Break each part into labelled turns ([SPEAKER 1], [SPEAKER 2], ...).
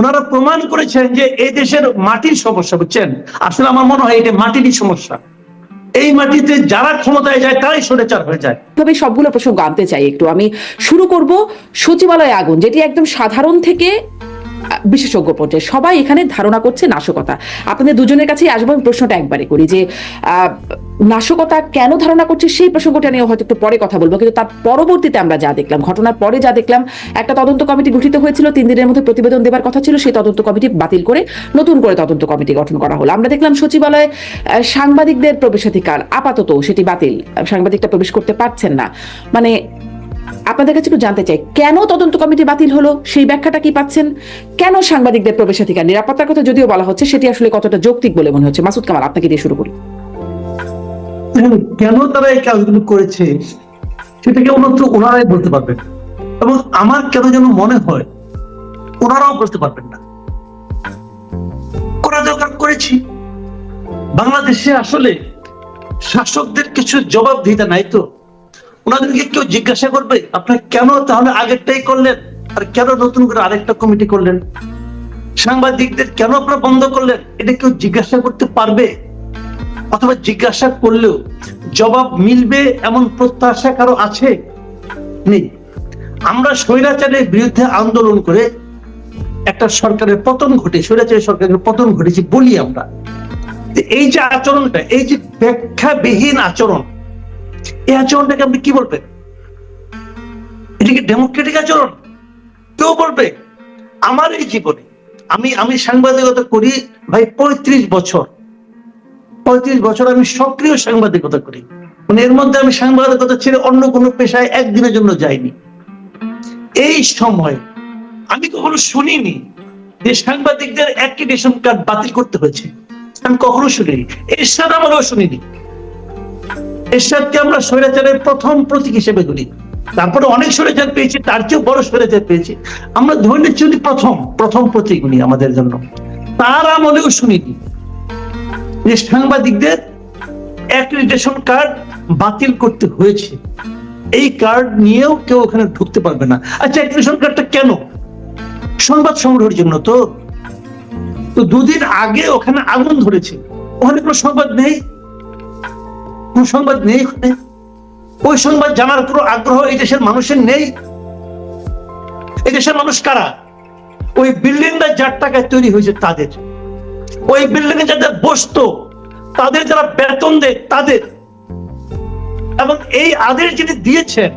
[SPEAKER 1] ওনারা প্রমাণ করেছেন যে এই দেশের মাটির সমস্যা, বুঝছেন? আসলে আমার মনে হয় এটা মাটিরই সমস্যা। এই মাটিতে যারা ক্ষমতায় যায়, তারাই সরেচার হয়ে যায়।
[SPEAKER 2] তবে সবগুলো প্রসঙ্গ আনতে চাই একটু। আমি শুরু করব সচিবালয় আগুন, যেটি একদম সাধারণ থেকে বিশেষজ্ঞ পর্যায়ে সবাই এখানে ধারণা করছে নাশকতা। আপনাদের দুজনের কাছেই আসব, আমি প্রশ্নটা একবারে করি যে নাশকতা কেন ধারণা করছে সেই প্রসঙ্গটা নিয়ে হয়তো একটু পরে কথা বলব, কিন্তু তার পরবর্তীতে আমরা যা দেখলাম, ঘটনার পরে যা দেখলাম, একটা তদন্ত কমিটি গঠিত হয়েছিল, তিন দিনের মধ্যে প্রতিবেদন দেবার কথা ছিল, সেই তদন্ত কমিটি বাতিল করে নতুন করে তদন্ত কমিটি গঠন করা হলো। আমরা দেখলাম সচিবালয়ে সাংবাদিকদের প্রবেশাধিকার আপাতত সেটি বাতিল, সাংবাদিকটা প্রবেশ করতে পারছেন না। মানে আপনাদের কাছে একটু জানতে চাই, কেন তদন্ত কমিটি বাতিল হলো? সেই ব্যাখ্যাটা কি পাচ্ছেন? কেন সাংবাদিকদের প্রবেশাধিকার, নিরাপত্তার কথা যদিও বলা হচ্ছে, সেটি আসলে কতটা যৌক্তিক বলে মনে হচ্ছে? মাসুদ কামাল, আপনাকে দিয়ে শুরু করি।
[SPEAKER 1] কেন তারা এই কাজগুলো করেছে সেটা কেবলমাত্র ওনারাই বলতে পারবেন এবং আমার কেন যেন মনে হয়, ওনারাও বলতে পারবেন না। করা দরকার করেছি। বাংলাদেশে আসলে শাসকদের কিছু জবাব দিতে নাই তো? ওনাদেরকে কেউ জিজ্ঞাসা করবে, আপনার কেন তাহলে আগেরটাই করলেন? আর কেন নতুন করে আরেকটা কমিটি করলেন? সাংবাদিকদের কেন আপনারা বন্ধ করলেন? এটা কেউ জিজ্ঞাসা করতে পারবে? অথবা জিজ্ঞাসা করলেও জবাব মিলবে এমন প্রত্যাশা কারও আছে? নেই। আমরা স্বৈরাচারের বিরুদ্ধে আন্দোলন করে একটা সরকারের পতন ঘটে স্বৈরাচারের সরকারের পতন ঘটেছে বলি আমরা। এই যে আচরণটা, এই যে ব্যাখ্যাবিহীন আচরণ এই আচরণটাকে আপনি কি বলবেন? এটা কি ডেমোক্রেটিক আচরণ? কেউ বলবে, আমার এই জীবনে আমি আমি সাংবাদিকতা করি ভাই পঁয়ত্রিশ বছর। পঁয়ত্রিশ বছর আমি সক্রিয় সাংবাদিকতা করি। মানে এর মধ্যে আমি সাংবাদিকতা ছেড়ে অন্য কোনো পেশায় একদিনের জন্য যাইনি। এই সময় আমি কখনো শুনিনি যে সাংবাদিকদের অ্যাক্রিডেশন কার্ড বাতিল করতে হয়েছে। আমি কখনো শুনিনি। এরশাদ আমরাও শুনিনি। এরশাদকে আমরা স্বৈরাচারের প্রথম প্রতীক হিসেবে ধরি তারপরে অনেক স্বৈরাচার পেয়েছি, তার চেয়েও বড় স্বৈরাচার পেয়েছি। আমরা ধরে নিচ্ছি প্রথম প্রথম প্রতীক উনি আমাদের জন্য। তার আমলেও শুনিনি। যে সাংবাদিকদের অ্যাক্রিডিটেশন কার্ড বাতিল করতে হয়েছে, এই কার্ড নিয়েও কেউ ওখানে ঢুকতে পারবে না। আচ্ছা অ্যাক্রিডিটেশন কার্ডটা কেন? সংবাদ সংগ্রহের জন্য তো। তো দুদিন আগে ওখানে আগুন ধরেছে। ওখানে কোনো সংবাদ নেই? কোন সংবাদ নেই ওই সংবাদ জানার কোনো আগ্রহ এই দেশের মানুষের নেই। এই দেশের মানুষ কারা? ওই বিল্ডিংটা যার টাকায় তৈরি হয়েছে তাদের। ওই বিল্ডিং এ যাদের বসতো, তাদের যারা বেতন দেয়, তাদের। এবং এই আদেশ যিনি দিয়েছেন,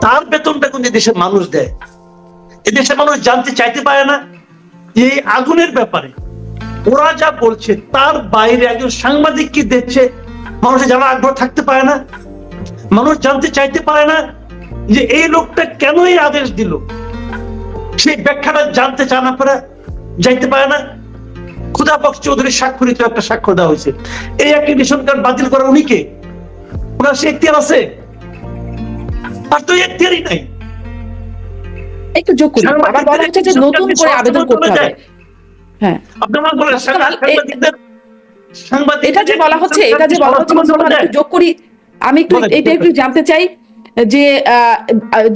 [SPEAKER 1] তার বেতনটা কিন্তু দেশের মানুষ দেয়। এদেশের মানুষ জানতে চাইতে পারে না এই আগুনের ব্যাপারে। ওরা যা বলছে তার বাইরে একজন সাংবাদিক কি দেখছে? মানুষের জানার আগ্রহ থাকতে পারে না। মানুষ জানতে চাইতে পারে না যে এই লোকটা কেন এই আদেশ দিল? সেই ব্যাখ্যাটা জানতে চান আপনারা যাইতে পারে না। খুদাবক্স চৌধুরীর স্বাক্ষরিত একটা স্বাক্ষর দেওয়া হয়েছে। এই অ্যাক্রিডিটেশন কার্ড বাতিল করা উনি কে? ওনার সে এখতিয়ার আছে? আর তো এখতিয়ারই নাই।
[SPEAKER 2] একটু যোগ করি আবার বলা হচ্ছে যে নতুন করে আবেদন করতে হবে। হ্যাঁ। এটা যে বলা হচ্ছে এটা যে বলা হচ্ছে যোগ করি। আমি একটু এটা একটু জানতে চাই যে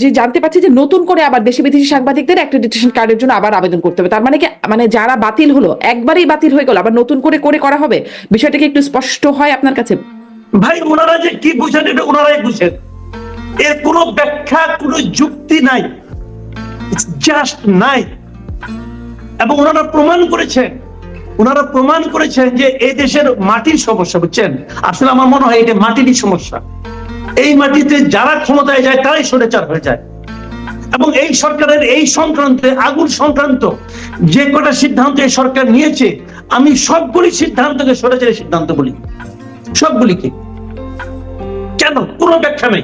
[SPEAKER 2] যে জানতে যে নতুন করে আবার দেশি বিদেশি সাংবাদিকদের অ্যাক্রেডিটেশন কার্ডের জন্য আবার আবেদন করতে হবে। তার মানে কি মানে যারা বাতিল হলো একবারই বাতিল হয়ে গেল আবার নতুন করে করে করা হবে? বিষয়টা কি একটু স্পষ্ট হয় আপনার কাছে?
[SPEAKER 1] ভাই ওনারা যে কি বুঝেন এটা ওনারাই বুঝেন। এর কোনো ব্যাখ্যা কোনো যুক্তি নাই। জাস্ট নাই। এবং ওনারা প্রমাণ করেছেন। ওনারা প্রমাণ করেছেন যে এই দেশের মাটির সমস্যা, বুঝছেন? আসলে আমার মনে হয় এটা মাটিরই সমস্যা। এই মাটিতে যারা ক্ষমতায় যায়, তারাই সরেচার হয়ে যায়। এবং এই সরকারের এই সংক্রান্ত, আগুন সংক্রান্ত যে কটা সিদ্ধান্ত এই সরকার নিয়েছে, আমি সবগুলি সিদ্ধান্তকে সরেচারের সিদ্ধান্ত বলি। সবগুলিকে। কেন? কোনো ব্যাখ্যা নেই।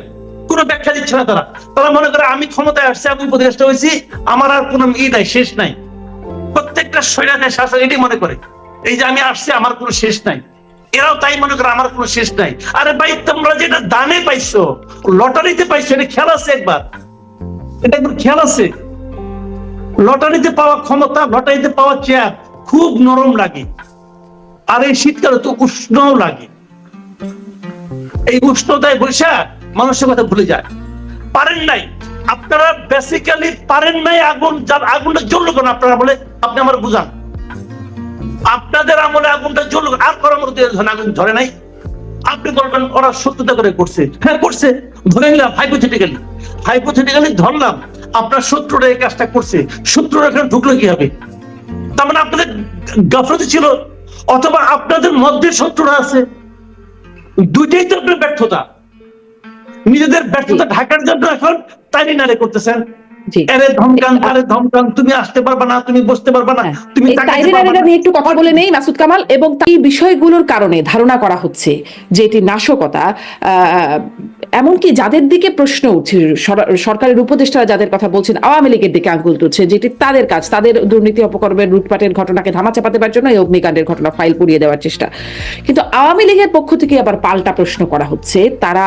[SPEAKER 1] কোনো ব্যাখ্যা দিচ্ছে না তারা। তারা মনে করে আমি ক্ষমতায় আসছে, আমি উপদেষ্টা হয়েছি, আমার আর কোনো ই নাই, শেষ নাই। প্রত্যেকটা স্বৈরাচার শাসক এটি মনে করে। এই যে আমি আসছি, আমার কোনো শেষ নাই। এরাও তাই মনে করে, আমার কোনো শেষ নাই। আরে ভাই, তোমরা যেটা দানে পাইছো, লটারিতে পাইছো, এটা খেয়াল আছে একবার? এটা একবার খেয়াল আছে? লটারিতে পাওয়া ক্ষমতা, লটারিতে পাওয়া চেয়ার খুব নরম লাগে। আর এই শীতকালে তো উষ্ণও লাগে। এই উষ্ণতায় বৈশা মানুষের কথা ভুলে যায়। পারেন নাই। আপনারা বেসিক্যালি পারেন নাই আগুন, যার আগুনটা জ্বললো কেন আপনারা বলে আপনি আমার বুঝান। আপনাদের আমলে আগুনটা জ্বললো কেন? আর করার মধ্যে আগুন ধরে নাই। আপনি বলবেন, ওরা সত্যতা করে করছে। হ্যাঁ করছে। ধরে নিলাম হাইপোথেটিক্যালি হাইপোথেটিক্যালি ধরলাম, আপনার শত্রুরা এই কাজটা করছে। শত্রুরা এখানে ঢুকলো কি হবে তার মানে আপনাদের গাফলতি ছিল? অথবা আপনাদের মধ্যে শত্রুরা আছে? দুইটাই তো আপনার ব্যর্থতা। নিজেদের ব্যর্থতা ঢাকার জন্য এখন তাই নারে করতেছেন।
[SPEAKER 2] জি।
[SPEAKER 1] ধমকান আরে ধমকান তুমি আসতে পারবা না তুমি বসতে পারবা না
[SPEAKER 2] হ্যাঁ।
[SPEAKER 1] তুমি
[SPEAKER 2] এই
[SPEAKER 1] তাকাতে
[SPEAKER 2] তাইরে
[SPEAKER 1] পারবা
[SPEAKER 2] নারীরা
[SPEAKER 1] না।
[SPEAKER 2] নিয়ে একটু কথা বলে নেই মাসুদ কামাল এবং এই বিষয়গুলোর কারণে ধারণা করা হচ্ছে যে এটি নাশকতা। এমনকি যাদের দিকে প্রশ্ন উঠছে সরকারের উপদেষ্টারা যাদের কথা বলছেন আওয়ামী লীগের দিকে আঙ্গুল তুলছে যেটি তাদের কাজ তাদের দুর্নীতি অপকর্মের লুটপাটের ঘটনাকে ধামাচাপা দেওয়ার জন্য এই অগ্নিকাণ্ডের ঘটনা ফাইল পুড়িয়ে দেওয়ার চেষ্টা। কিন্তু আওয়ামী লীগের পক্ষ থেকে আবার পাল্টা প্রশ্ন করা হচ্ছে। তারা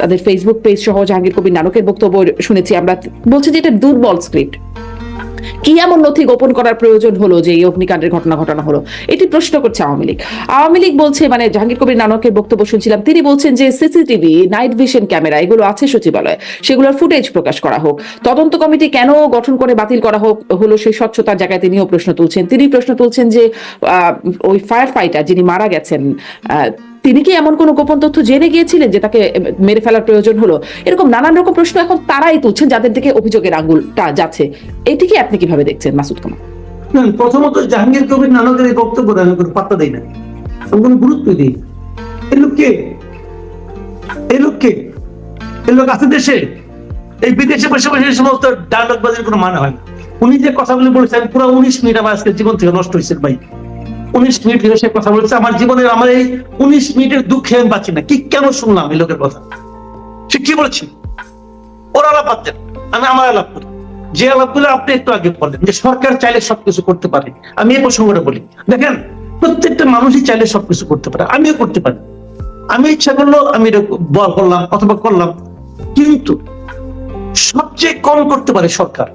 [SPEAKER 2] তাদের ফেসবুক পেজ সহ জাহাঙ্গীর কবির নানকের বক্তব্য শুনেছি আমরা। বলছে যে এটা দুর্বল স্ক্রিপ্ট। কি এমন নথি গোপন করার প্রয়োজন হলো যে এই অগ্নিকাণ্ডের ঘটনা ঘটানো হলো? এটি প্রশ্ন করছে আওয়ামী লীগ। আওয়ামী লীগ বলছে মানে জাহাঙ্গীর কবির নানকের বক্তব্য শুনছিলাম, তিনি বলছেন যে সিসিটিভি, নাইট ভিশন ক্যামেরা, এগুলো আছে সচিবালয়ে। সেগুলোর ফুটেজ প্রকাশ করা হোক। তদন্ত কমিটি কেন গঠন করে বাতিল করা হোক, হলো সেই স্বচ্ছতার জায়গায় তিনিও প্রশ্ন তুলছেন। তিনি প্রশ্ন তুলছেন যে ওই ফায়ার ফাইটার যিনি মারা গেছেন তিনি কি এমন কোনো গোপন তথ্য জেনে গিয়েছিলেন যে তাকে মেরে ফেলার প্রয়োজন হলো? এরকম নানান রকম প্রশ্ন এখন তারাই তুলছেন যাদের দিকে অভিযোগের আঙ্গুলটা যাচ্ছে। এটিকে আপনি কীভাবে দেখছেন, মাসুদ কামাল?
[SPEAKER 1] প্রথমত জাহাঙ্গীর কবির নানকের এই বক্তব্য আমি পাত্তা দিই না। আমি কোনো গুরুত্ব দিই। এই লোক কে? এই লোক কে? এই লোক আছে দেশে? এই বিদেশে বসে বসে সমস্ত ডায়লগ বাজির কোনো মানে হয় না। উনি যে কথাগুলি বলেছেন, পুরো উনিশ মিনিট আমার আজকে জীবন থেকে নষ্ট হয়েছে ভাই। উনিশ মিনিট ধরে সে কথা বলেছে, আমার জীবনের আমার এই উনিশ মিনিটের দুঃখে আমি বাঁচি না। কি কেন শুনলাম এই লোকের কথা? সে কি বলেছে? ওর আলাপ দেন। আমি আমার আলাপ করি। যে আলাপগুলো আপনি একটু আগে বললেন, যে সরকার চাইলে সবকিছু করতে পারে, আমি এই প্রসঙ্গটা বলি। দেখেন, প্রত্যেকটা মানুষই চাইলে সবকিছু করতে পারে, আমিও করতে পারি। আমি ইচ্ছা করল আমি এটা করলাম অথবা করলাম, কিন্তু সবচেয়ে কম করতে পারে সরকার।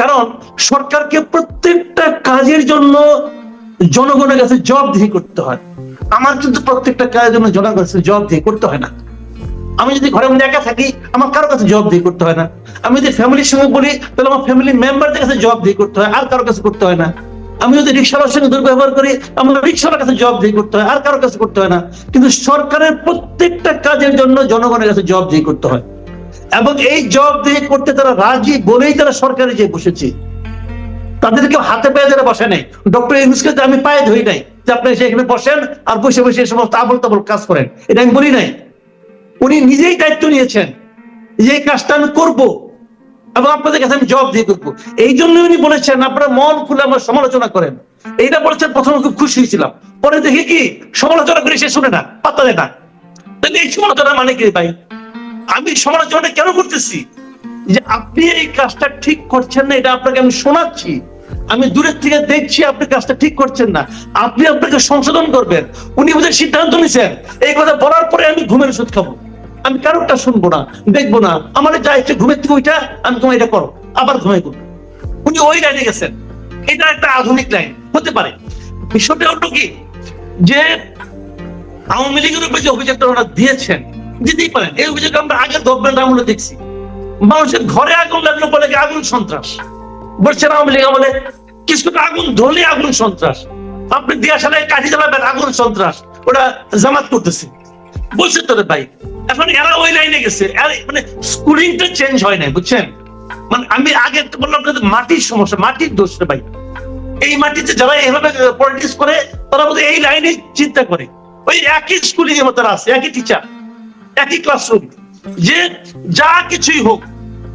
[SPEAKER 1] কারণ সরকারকে প্রত্যেকটা কাজের জন্য জনগণের কাছে জবাবদিহি করতে হয়। আমার কিন্তু প্রত্যেকটা কাজের জন্য জনগণের কাছে জবাবদিহি করতে হয় না। আমি যদি ঘরের মধ্যে একা থাকি, আমার কারও কাছে জবাবদিহি করতে হয় না। আমি যদি ফ্যামিলির সঙ্গে বলি তাহলে আমার ফ্যামিলি মেম্বারদের কাছে জবাবদিহি করতে হয়, আর কারও কাছে করতে হয় না। আমি যদি রিক্সাওয়ালার সঙ্গে দুর্ব্যবহার করি, আমার রিক্সাওয়ালার কাছে জবাবদিহি করতে হয়, আর কারও কাছে করতে হয় না। কিন্তু সরকারের প্রত্যেকটা কাজের জন্য জনগণের কাছে জবাবদিহি করতে হয়। এবং এই জবাবদিহি করতে তারা রাজি বলেই তারা সরকারে যে বসেছে। তাদেরকে হাতে পায়ে যারা বসে নাই। ডক্টর ইউনুসকে আমি পায়ে ধরি নাই, যে আপনি সেখানে বসেন আর বসে বসে এই সমস্ত আবল তাবল কাজ করেন, এটা আমি বলি নাই। উনি নিজেই দায়িত্ব নিয়েছেন যে কাজটা আমি করব এবং আপনাদের কাছে আমি জবাব দিয়ে করব এই জন্য উনি বলেছেন, আপনারা মন খুলে আমার সমালোচনা করেন। এইটা বলেছেন, প্রথমে খুব খুশি হয়েছিলাম। পরে দেখি কি, সমালোচনা করে সে শুনে না, পাত্তা দেয় না। তাহলে এই সমালোচনা মানে কি ভাই? আমি সমালোচনাটা কেন করতেছি? যে আপনি এই কাজটা ঠিক করছেন না, এটা আপনাকে আমি শোনাচ্ছি। আমি দূরের থেকে দেখছি আপনি কাজটা ঠিক করছেন না। আপনি আপনাকে সংশোধন করবেন। উনি বোধহয় সিদ্ধান্ত নিছেন। এই কথা বলার পরে আমি ঘুমের ওষুধ খাব। আমি কারোরটা শুনব না, দেখব না। আমার যা ইচ্ছে ঘুমের থেকে ওইটা আমি তোমার এটা করো। আবার ঘুমাইবো। উনি ওই লাইনে গেছেন। এটা একটা আধুনিক লাইন হতে পারে। বিষয়টা হলো কি? যে আওয়ামী লীগের উপরে যে অভিযোগটা ওনারা দিয়েছেন, দিতেই পারেন। এই অভিযোগ আমরা আগে গভর্নমেন্ট আমলে দেখছি। মানুষের ঘরে আগুন লাগল বলে আগুন সন্ত্রাস? বলছেন আওয়ামী লীগ আমলে কিছু আগুন ধরলে আগুন সন্ত্রাস। আপনি দিয়া সালায় কাঠি জ্বালাবেন, আগুন সন্ত্রাস। ওটা জামাত করতেছে। বলছে তো রে ভাই? এখন এরা ওই লাইনে গেছে। মানে স্কুলিংটা চেঞ্জ হয় নাই, বুঝছেন? মানে আমি আগে বললাম মাটির সমস্যা, মাটির দোষ ভাই। এই মাটিতে যারা এইভাবে পলিটিক্স করে, তারা বোধহয় এই লাইনে চিন্তা করে। ওই একই স্কুলিং এর মতো আছে, একই টিচার একই ক্লাসরুম যে যা কিছুই হোক,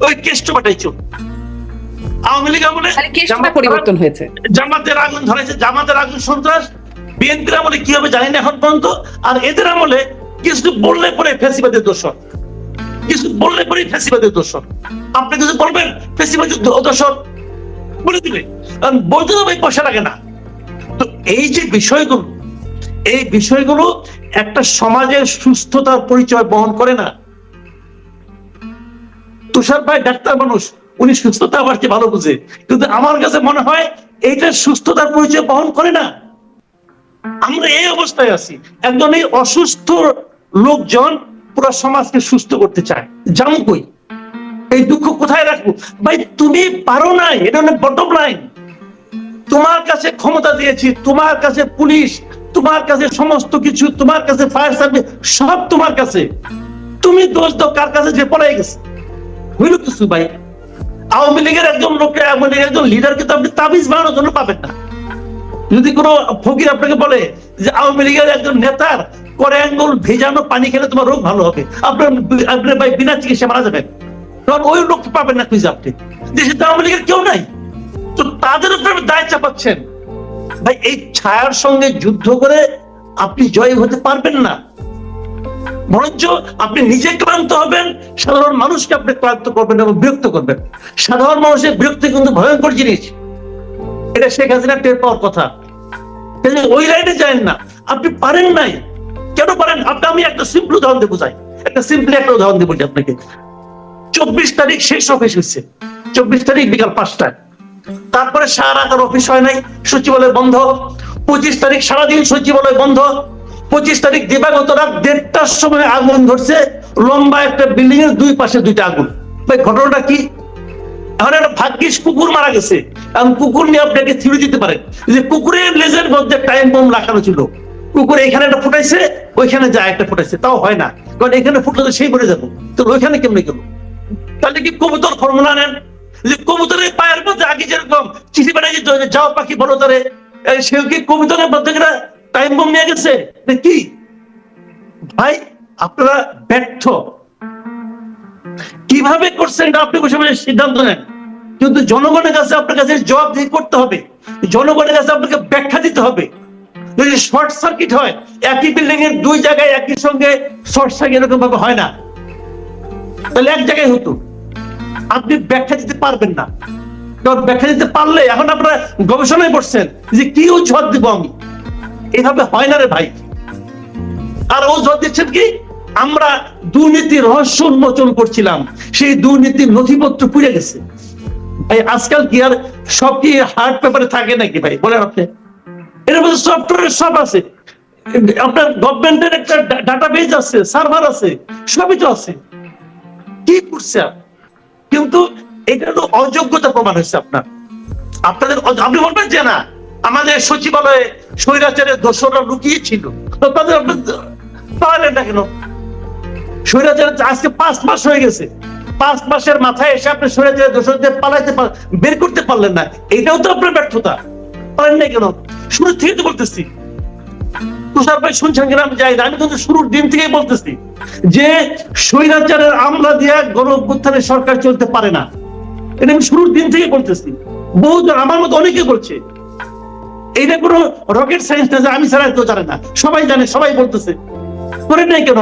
[SPEAKER 1] ওই কেষ্ট বাটাই চল আওয়ামী লীগ আমলে
[SPEAKER 2] পরিবর্তন হয়েছে।
[SPEAKER 1] জামাতের আগুন ধরেছে জামাতের আগুন সন্ত্রাস। বিএনপির আমলে কি হবে জানি না এখন পর্যন্ত। আর এদের আমলে কিছু বললে পরে ফেসিবাদের দোষর কিছু বললে পরে ফেসিবাদের দোষর আপনি কিছু বলবেন ফেসিবাদের দোষর বলে দিবে। কারণ বলতে ভাই পয়সা লাগে না। তো এই যে বিষয়গুলো এই বিষয়গুলো একটা সমাজের সুস্থতার পরিচয় বহন করে না। তুষার ভাই ডাক্তার মানুষ। উনি সুস্থতা আবার কি ভালো বুঝে? কিন্তু আমার কাছে মনে হয় এইটা সুস্থতার পরিচয় বহন করে না। আমরা এই অবস্থায় আছি। একজন এই অসুস্থ লোকজন পুরো সমাজকে সুস্থ করতে চায়। জামু কই? এই দুঃখ কোথায় রাখব? ভাই, তুমি পারো নাই এটা অনেক বটম লাইন তোমার কাছে ক্ষমতা দিয়েছি, তোমার কাছে পুলিশ, তোমার কাছে সমস্ত কিছু, তোমার কাছে ফায়ার সার্ভিস, সব তোমার কাছে। তুমি দোষ দাও, কার কাছে যে পড়াই গেছে? হইল কিছু ভাই আওয়ামী লীগের একজন লোককে, আওয়ামী লীগের একজন লিডারকে তো আপনি তাবিজ বানানোর জন্য পাবেন না। যদি কোনো ফকির আপনাকে বলে যে আওয়ামী লীগের একজন নেতার করে আঙ্গুল ভেজানো পানি খেলে তোমার রোগ ভালো হবে, আপনার ভাই বিনা চিকিৎসা মারা যাবেন। কারণ ওই লোক পাবেন না খুঁজে আপনি। দেশে তো আওয়ামী লীগের কেউ নাই। তো তাদের উপরে দায় চাপাচ্ছেন। ভাই, এই ছায়ার সঙ্গে যুদ্ধ করে আপনি জয় হতে পারবেন না। বরঞ্চ আপনি নিজে ক্লান্ত হবেন, সাধারণ মানুষকে আপনি ক্লান্ত করবেন এবং বিরক্ত করবেন। সাধারণ মানুষের বিরক্তি কিন্তু ভয়ঙ্কর জিনিস। এটা শেখ হাসিনা টের পাওয়ার কথা। ওই লাইনে যায় না। আপনি পারেন নাই। কেন পারেন? আপনি, আমি একটা সিম্পল উদাহরণ দেবো বোঝাই একটা সিম্পল একটা উদাহরণ দিয়ে বলি আপনাকে। চব্বিশ তারিখ শেষ অফিস হচ্ছে চব্বিশ তারিখ বিকাল পাঁচটায়। তারপরে সারা রাত অফিস হয় নাই, সচিবালয় বন্ধ। পঁচিশ তারিখ সারাদিন সচিবালয় বন্ধ। পঁচিশ তারিখ দিবাগত রাত দেড়টার সময় আগুন ধরছে, লম্বা একটা বিল্ডিং এর দুই পাশে দুইটা আগুন। ভাই, ঘটনাটা কি? এখন একটা ভাগ্যিস কুকুর মারা গেছে। এখন কুকুর নিয়ে আপনাকে থিউরি দিতে পারেন যে কুকুরের লেজের মধ্যে টাইম বোম লাগানো ছিল। কুকুর এখানে একটা ফুটাইছে, ওইখানে যায় একটা ফুটাইছে। তাও হয় না, কারণ এখানে ফুটলে সেই মরে যাব। তো ওইখানে কেমনে গেল? তাহলে কি কবুতর ফর্মুলা নেন? যে কবুতরের পায়ের মধ্যে আগে যেরকম চিঠি বানাই যেত যাও পাখি বলো তারে। সেও কি কবুতরের মধ্যে টাইম বোম নিয়ে গেছে। কি? ভাই, আপনারা ব্যর্থ। কীভাবে করছেন আপনি বসে বসে সিদ্ধান্ত নেন। কিন্তু জনগণের কাছে আপনার কাছে জবাবদিহি করতে হবে, জনগণের কাছে আপনাকে ব্যাখ্যা দিতে হবে। যদি শর্ট সার্কিট হয়, একই বিল্ডিং এর দুই জায়গায় একই সঙ্গে শর্ট সার্কিট এরকম ভাবে হয় না। তাহলে এক জায়গায় হতো। আপনি ব্যাখ্যা দিতে পারবেন না। ব্যাখ্যা দিতে পারলে এখন আপনারা গবেষণায় পড়ছেন যে কি অজুহাত দিব আমি? এভাবে হয় না রে ভাই। আর অজুহাত দিচ্ছেন কি? আমরা দুর্নীতি রহস্য উন্মোচন করছিলাম, সেই দুর্নীতির নথিপত্র পুড়ে গেছে। আজকাল কি আর সব কি হার্ড পেপারে থাকে নাকি ভাই? বলেন আপনি। এর মধ্যে সফটওয়্যার সব আছে। আপনার গভর্নমেন্টের একটা ডাটা বেজ আছে সার্ভার আছে, সবই তো আছে। কি করছে কিন্তু এটা তো অযোগ্যতা প্রমাণ হয়েছে আপনার। আপনাদের আপনি বলবেন যে না আমাদের সচিবালয়ে স্বৈরাচারের দোষরা লুকিয়ে ছিল তাদের না কেন আজকে পাঁচ মাস হয়ে গেছে। পাঁচ মাসের মাথায় এসে আপনি স্বৈরাচারের দোষরদের পালাইতে বের করতে পারলেন না। এটাও তো আপনার ব্যর্থতা। পারেন না কেন? শুরু থেকে তো বলতেছি। তুষার ভাই শুনছেন কিনা আমি যাই না। আমি কিন্তু শুরুর দিন থেকেই বলতেছি যে স্বৈরাচারের আমলা দিয়ে গণ অভ্যুত্থানের সরকার চলতে পারে না। এটা আমি শুরুর দিন থেকে বলতেছি। বহুজন আমার মতো অনেকে বলছে এইটা কোনো রকেট সায়েন্স না যে আমি ছাড়া কেউ জানে না। সবাই জানে সবাই বলতেছে। করেন নাই কেন?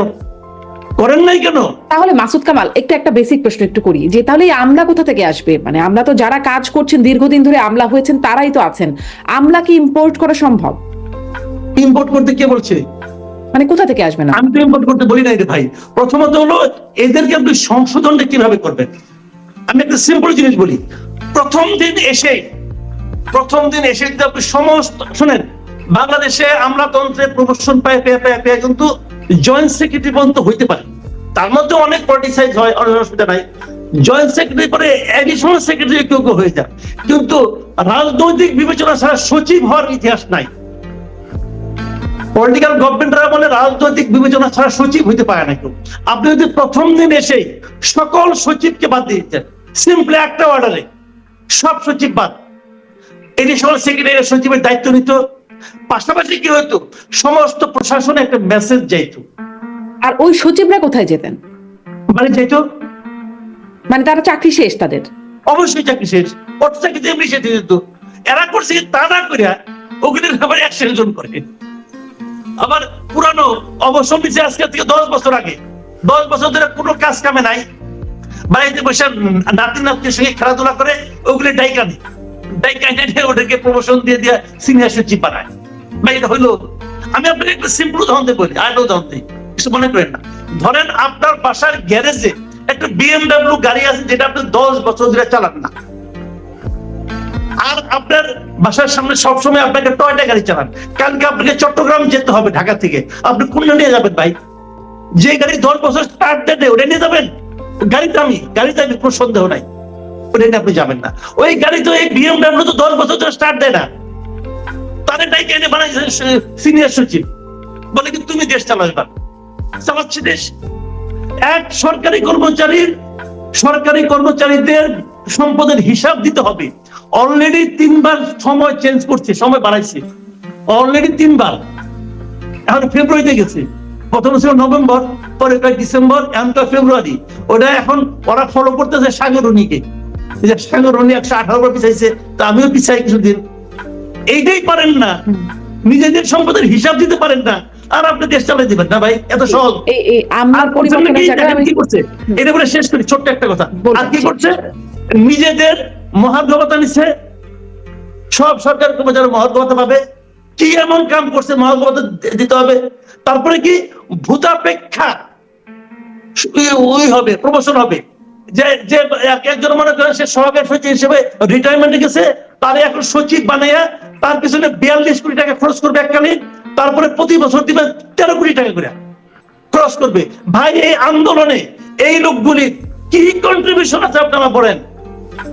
[SPEAKER 1] করেন নাই কেন?
[SPEAKER 2] তাহলে মাসুদ কামাল একটু একটা বেসিক প্রশ্ন একটু করি যে তাহলে আমলা কোথা থেকে আসবে? মানে আমলা তো যারা কাজ করছেন দীর্ঘদিন ধরে আমলা হয়েছেন তারাই তো আছেন। আমলা কি ইম্পোর্ট করা সম্ভব?
[SPEAKER 1] ইম্পোর্ট করতে কে বলছে?
[SPEAKER 2] মানে কোথা থেকে আসবে না?
[SPEAKER 1] আমি তো ইম্পোর্ট করতে বলি নাই রে ভাই। প্রথমত হলো এদেরকে আপনি সংশোধনটা কীভাবে করবেন? আমি একটা সিম্পল জিনিস বলি। প্রথম দিন এসে প্রথম দিন এসে যদি আপনি সমস্ত শুনেন, বাংলাদেশে আমলাতন্ত্রে প্রমোশন পায়, পেয়ে পেয়ে পেয়ে কিন্তু জয়েন্ট সেক্রেটারি পর্যন্ত হইতে পারে। তার মধ্যে অনেক পলিটিসাইজ হয়, অনেক অসুবিধা নাই। জয়েন্ট সেক্রেটারি পরে সেক্রেটারি কেউ কেউ হয়ে যায় কিন্তু রাজনৈতিক বিবেচনা ছাড়া সচিব হওয়ার ইতিহাস নাই। পলিটিক্যাল গভর্নমেন্টরা বলে রাজনৈতিক বিবেচনা ছাড়া সচিব হইতে পারে না কেউ। আপনি যদি প্রথম দিন এসে সকল সচিবকে বাদ দিয়ে দিতেন সিম্পলি একটা অর্ডারে সব সচিব বাদ। এডিশনাল সেক্রেটারি সচিবের দায়িত্ব নিত। পাশাপাশি কি হতো সমস্ত প্রশাসনে একটা মেসেজ যাইতো।
[SPEAKER 2] আর ওই সচিবরা কোথায় যেতেন?
[SPEAKER 1] মানে যাইতো?
[SPEAKER 2] মানে তারা চাকরি শেষ তাদের?
[SPEAKER 1] অবশ্যই চাকরি শেষ। অত চাকরিতে এমনি সেটে যেত। এরা করছে তা না করিয়া ওগুলির আবার একশো জন করে। আবার পুরানো অবসর নিচে আজকে থেকে দশ বছর আগে। দশ বছর ধরে কোনো কাজ কামে নাই। বাড়িতে বসে নাতি নাতির সঙ্গে খেলাধুলা করে ওগুলি ডাইকা নেই। ওদেরকে প্রমোশন দিয়ে দিয়ে সিনিয়র সচিব বানায়। এটা হইল, আমি আপনাকে একটা সিম্পল উদাহরণ দিয়ে বলি উদাহরণ দিই, কিছু মনে করেন না। ধরেন আপনার বাসার গ্যারেজে একটা বিএমডাব্লিউ গাড়ি আছে, যেটা আপনি দশ বছর ধরে চালান না। আর আপনার বাসার সামনে সবসময় আপনাকে টয়টা গাড়ি চালান। কালকে আপনাকে চট্টগ্রাম যেতে হবে ঢাকা থেকে। আপনি কোনটা নিয়ে যাবেন ভাই? যে গাড়ি দশ বছর স্টার্ট দেয় ওটা নিয়ে যাবেন? গাড়ি দামি গাড়ি দামি, কোনো সন্দেহ নাই। আপনি যাবেন না। ওই গাড়ি তো এই বিএমডাব্লিউ তো দশ বছর ধরে স্টার্ট দেয় না। তাদের ডাইকে এনে বানাইছে সিনিয়র সচিব। বলে কি, তুমি দেশ চালাবে চালাচ্ছে দেশ। এক সরকারি কর্মচারীর, সরকারি কর্মচারীদের সম্পদের হিসাব দিতে হবে। অলরেডি তিনবার সময় চেঞ্জ করছে, সময় বাড়াইছে। অলরেডি তিনবার। এখন ফেব্রুয়ারিতে গেছে। প্রথম ছিল নভেম্বর পরে ডিসেম্বর এখন ফেব্রুয়ারি ওটা এখন, ওরা ফলো করতেছে সাগরণীকে। এই যে একশো আঠারো বার পিছাইছে তা আমিও পিছাই কিছুদিন। এইটাই পারেন না। নিজেদের সম্পদের হিসাব দিতে পারেন না। আর আপনি দেশ চালাই দিবেন না ভাই এত সহজ। আর কি করছে? এটা বলে শেষ করি ছোট্ট একটা কথা। আর কি করছে? নিজেদের নিচ্ছে সব সরকার কর্মচারী মহার্ঘবতা পাবে। কি এমন কাম করছে মহার্ঘবতা দি- দিতে হবে? তারপরে কি ভূতাপেক্ষা ওই হবে প্রমোশন হবে। যে একজন মনে করেন সে সহকারী সচিব হিসেবে রিটায়ারমেন্টে গেছে, তারে এখন সচিব বানাইয়া তার পিছনে বিয়াল্লিশ কোটি টাকা খরচ করবে এককালীন তারপরে প্রতি বছর দিবে তেরো কোটি টাকা করে ক্রস করবে। ভাই, এই আন্দোলনে এই লোকগুলি কি কন্ট্রিবিউশন আছে আপনারা বলেন?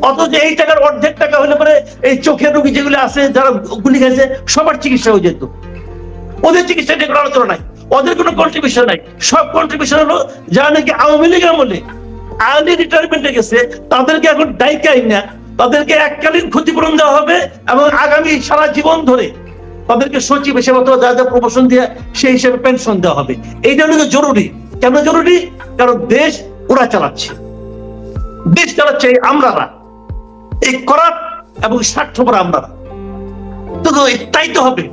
[SPEAKER 1] অথচ এই টাকার অর্ধেক টাকা হলে পরে এই চোখের রোগী যেগুলো আছে, যারা গুলি খাইছে, সবার চিকিৎসা হয়ে যেত। ওদের চিকিৎসা নিয়ে কোনো আলোচনা নাই, ওদের কোনো কন্ট্রিবিউশন নাই। সব কন্ট্রিবিউশন হলো যারা নাকি আওয়ামী লীগ আমলে আর্লি রিটায়ারমেন্টে গেছে, তাদেরকে এখন দায়িকাই না। তাদেরকে এককালীন ক্ষতিপূরণ দেওয়া হবে এবং আগামী সারা জীবন ধরে তাদেরকে সচিব হিসেবে অথবা প্রমোশন দিয়ে, সেই হিসেবে পেনশন দেওয়া হবে। জরুরি। কেন জরুরি? কারণ দেশ ওরা চালাচ্ছে। দেশ চালাচ্ছে আমরারা এই করাপ এবং স্বার্থপর আমরারা তো তাই তো হবে।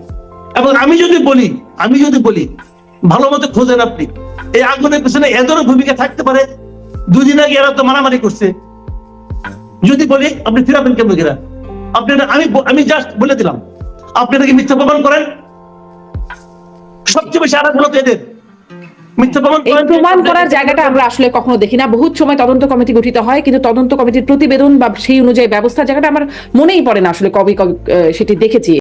[SPEAKER 1] এবং আমি যদি বলি, আমি যদি বলি, ভালো মতো খোঁজেন আপনি। এই আগুনের পিছনে এদের ভূমিকা থাকতে পারে দুদিন আগে এরা তো মারামারি করছে। যদি বলি আপনি ফিরাবেন কেমন কিনা আপনি আমি আমি জাস্ট বলে দিলাম। আপনি এটাকে মিথ্যা প্রমাণ করেন? সবচেয়ে বেশি আরাম হলো তো এদের। প্রমাণ
[SPEAKER 2] করার জায়গাটা আমরা আসলে কখনো দেখি না। বহুত সময় তদন্ত কমিটি গঠিত হয় কিন্তু তদন্ত কমিটির প্রতিবেদন বা সেই অনুযায়ী ব্যবস্থা জায়গাটা আমার মনেই পড়ে না আসলে কবে কবে সেটি দেখেছি।